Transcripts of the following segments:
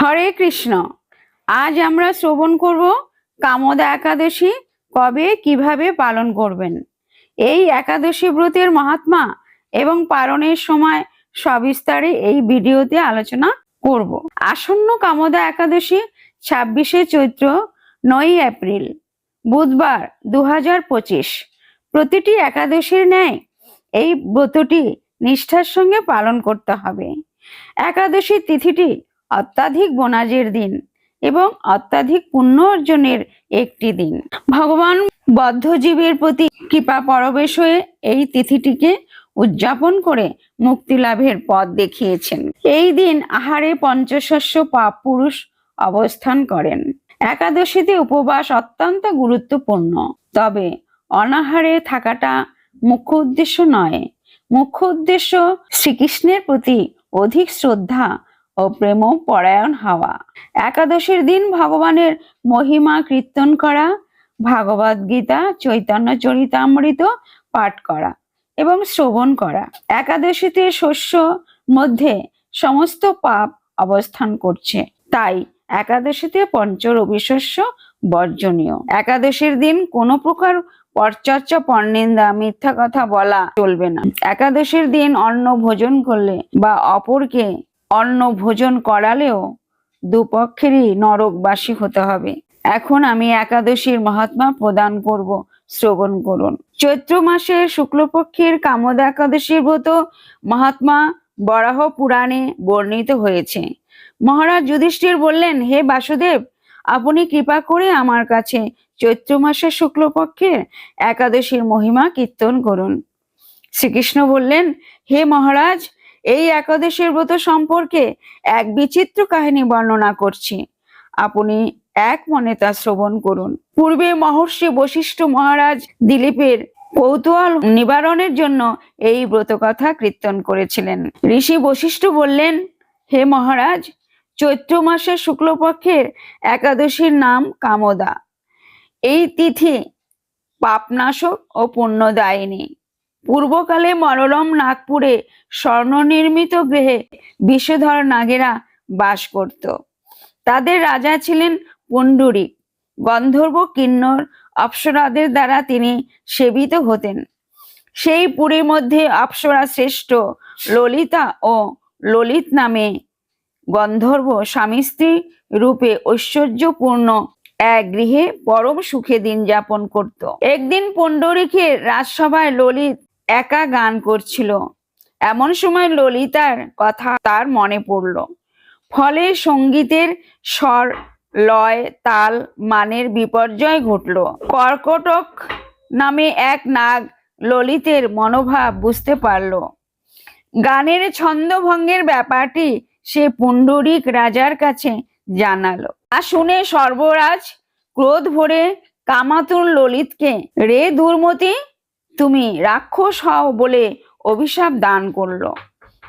হরে কৃষ্ণ। আজ আমরা শ্রবণ করব কামদা একাদশী কবে, কীভাবে পালন করবেন? এই একাদশী ব্রতের মহাত্মা এবং পালনের সময় সবিস্তারে এই ভিডিওতে আলোচনা করব। আসন্ন কামদা একাদশী ছাব্বিশে চৈত্র নয় এপ্রিল, বুধবার দু হাজার পঁচিশ। প্রতিটি একাদশীর ন্যায় এই ব্রতটি নিষ্ঠার সঙ্গে পালন করতে হবে। একাদশী তিথিটি অত্যাধিক বোনাজের দিন এবং অত্যাধিক পুণ্য অর্জনের একটি দিন। ভগবান বদ্ধজীবের প্রতি কৃপা পরবেশ হয়ে এই তিথিটিকে উদযাপন করে মুক্তি লাভের পথ দেখিয়েছেন। এই দিন আহারে পঞ্চশস্য পাপ পুরুষ অবস্থান করেন। একাদশীতে উপবাস অত্যন্ত গুরুত্বপূর্ণ। তবে অনাহারে থাকাটা মুখ্য উদ্দেশ্য নয়। মুখ্য উদ্দেশ্য শ্রীকৃষ্ণের প্রতি অধিক শ্রদ্ধা ও প্রেম পরায়ণ হওয়া। একাদশীর দিন ভগবানের মহিমা কীর্তন করা, ভাগবত গীতা, চৈতন্য চরিতামৃত পাঠ করা এবং শ্রবণ করা। একাদশীতে শস্য মধ্যে সমস্ত পাপ অবস্থান করছে। তাই একাদশীতে পঞ্চ রবিশস্য বর্জনীয়। একাদশীর দিন কোনো প্রকার পরচর্চা, পরনিন্দা, মিথ্যা কথা বলা চলবে না। একাদশীর দিন অন্ন ভোজন করলে বা অপরকে অন্ন ভোজন করালেও দুপক্ষেরই নরকবাসী হতে হবে। এখন আমি একাদশীর মহাত্মা প্রদান করব, শ্রবণ করুন। চৈত্র মাসে শুক্লপক্ষের কামদা একাদশীর ব্রত মহাত্মা বরাহ পুরাণে বর্ণিত হয়েছে। মহারাজ যুধিষ্ঠির বললেন, হে বাসুদেব, আপনি কৃপা করে আমার কাছে চৈত্র মাসের শুক্লপক্ষের একাদশীর মহিমা কীর্তন করুন। শ্রীকৃষ্ণ বললেন, হে মহারাজ এই একাদশীর ব্রত সম্পর্কে এক বিচিত্র কাহিনী বর্ণনা করছি। আপনি এক মনে তা শ্রবণ করুন। পূর্বে মহর্ষি বশিষ্ঠ মহারাজ দিলীপের কৌতূহল নিবারণের জন্য এই ব্রত কথা কীর্তন করেছিলেন। ঋষি বশিষ্ঠ বললেন, হে মহারাজ, চৈত্র মাসের শুক্লপক্ষের একাদশীর নাম কামদা। এই তিথি পাপনাশক ও পুণ্যদায়িনী। পূর্বকালে মনোরম নাগপুরে স্বর্ণনির্মিত গৃহে বিষধর নাগেরা বাস করত। তাদের রাজা ছিলেন পুণ্ডরিক গন্ধর্ব কিন্নর অপ্সরাদের দ্বারা তিনি সেবিত হতেন। সেই পুরীর মধ্যে অপ্সরা শ্রেষ্ঠ ললিতা ও ললিত নামে গন্ধর্ব স্বামী স্ত্রী রূপে ঐশ্বর্যপূর্ণ এক গৃহে পরম সুখে দিন যাপন করত। একদিন পুণ্ডরিকের রাজসভায় ললিত একা গান করছিল। এমন সময় ললিতার কথা তার মনে পড়ল। ফলে সঙ্গীতের স্বর, লয়, তাল, মানের বিপর্যয় ঘটল। কর্কটক নামে এক নাগ ললিতের মনোভাব বুঝতে পারল। গানের ছন্দভঙ্গের ব্যাপারটি সে পুণ্ডরিক রাজার কাছে জানালো। আর শুনে সর্বরাজ ক্রোধ ভরে কামাতুর ললিতকে, রে দুর্মতি তুমি রাক্ষস হও বলে অভিশাপ দান করল।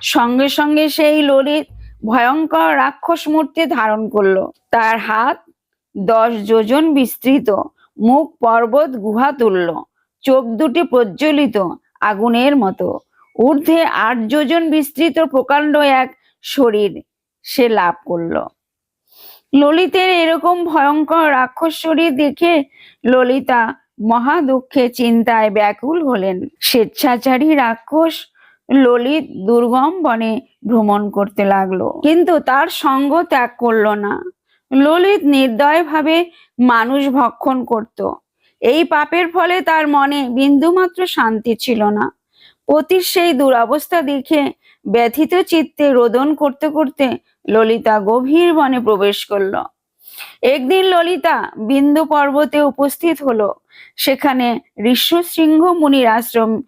সঙ্গে সঙ্গে সেই ললিত ভয়ঙ্কর রাক্ষস মূর্তি ধারণ করল। তার হাত দশ যোজন বিস্তৃত। মুখ পর্বত গুহা তুলল। চোখ দুটি প্রজ্বলিত আগুনের মতো। ঊর্ধ্বে আট যোজন বিস্তৃত প্রকাণ্ড এক শরীর সে লাভ করল। ললিতের এরকম ভয়ঙ্কর রাক্ষস শরীর দেখে ললিতা মহা দুঃখে চিন্তায় ব্যাকুল হলেন স্বেচ্ছাচারী রাক্ষস। ললিত দুর্গম বনে ভ্রমণ করতে লাগল, কিন্তু তার সঙ্গ ত্যাগ করল না। ললিত নির্দয়ভাবে মানুষ ভক্ষণ করত। এই পাপের ফলে তার মনে বিন্দুমাত্র শান্তি ছিল না। পতির সেই দুরবস্থা দেখে ব্যথিত চিত্তে রোদন করতে করতে ললিতা গভীর বনে প্রবেশ করল। একদিন ললিতা বিন্দু পর্বতে উপস্থিত হলো। সেখানে ঋষ্যশৃঙ্গ মুনির আশ্রম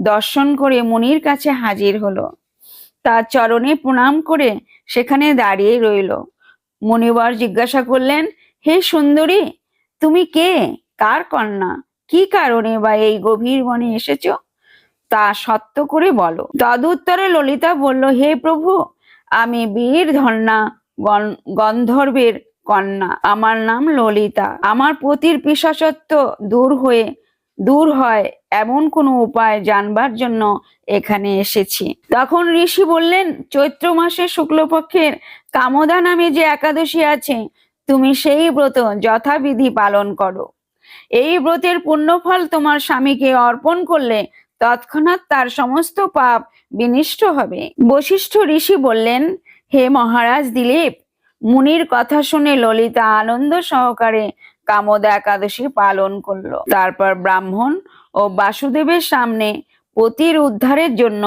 দর্শন করে মুনির কাছে হাজির হলো। তার চরণে প্রণাম করে সেখানে দাঁড়িয়ে রইল। মুনিবর জিজ্ঞাসা করলেন, হে সুন্দরী, তুমি কে? কার কন্যা? কি কারণে বা এই গভীর বনে এসেছ? তা সত্য করে বলো। তদুত্তরে ললিতা বলল, হে প্রভু, আমি বীর ধন্যা গন- গন্ধর্বের কন্যা। আমার নাম ললিতা। আমার পতির পিশাচত্ব দূর হয়ে, দূর হয় এমন কোনো উপায় জানবার জন্য এখানে এসেছি। তখন ঋষি বললেন, চৈত্র মাসের শুক্লপক্ষের কামদা নামে যে একাদশী আছে, তুমি সেই ব্রত যথাবিধি পালন করো। এই ব্রতের পুণ্যফল তোমার স্বামীকে অর্পণ করলে তৎক্ষণাৎ তার সমস্ত পাপ বিনিষ্ট হবে। বশিষ্ঠ ঋষি বললেন, হে মহারাজ দিলীপ মুনির কথা শুনে ললিতা আনন্দ সহকারে কামদা একাদশী পালন করল। তারপর ব্রাহ্মণ ও বাসুদেবের সামনে পতির উদ্ধারের জন্য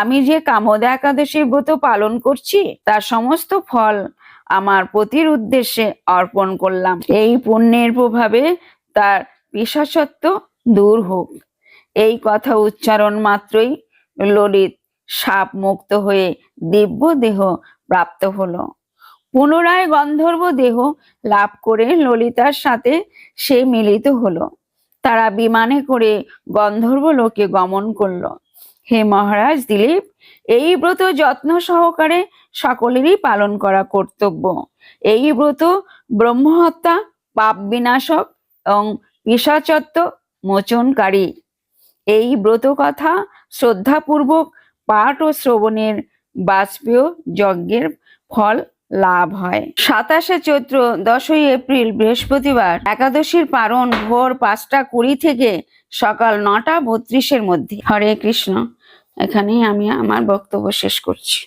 আমি যে কামদা একাদশীর ব্রত পালন করছি, তার সমস্ত ফল আমার পতির উদ্দেশ্যে অর্পণ করলাম। এই পুণ্যের প্রভাবে তার পিশাচত্ব দূর হোক। এই কথা উচ্চারণ মাত্রই ললিত সাপ মুক্ত হয়ে দিব্য দেহ প্রাপ্ত হলো। পুনরায় গন্ধর্ব দেহ লাভ করে ললিতার সাথে সে মিলিত হলো। তারা বিমানে করে গন্ধর্ব লোকে গমন করল। হে মহারাজ দিলীপ, এই ব্রত যত্ন সহকারে সকলেরই পালন করা কর্তব্য। এই ব্রত ব্রহ্মহত্যা, পাপ বিনাশক এবং পিসাচত্ব মোচনকারী। এই ব্রত কথা শ্রদ্ধাপূর্বক পাঠ ও শ্রবণের বাজপেয় যজ্ঞের ফল লাভ হয়। সাতাশে চৈত্র, দশই এপ্রিল, বৃহস্পতিবার, একাদশীর পারণ ভোর পাঁচটা কুড়ি থেকে সকাল নটা বত্রিশের মধ্যে। হরে কৃষ্ণ। এখানেই আমি আমার বক্তব্য শেষ করছি।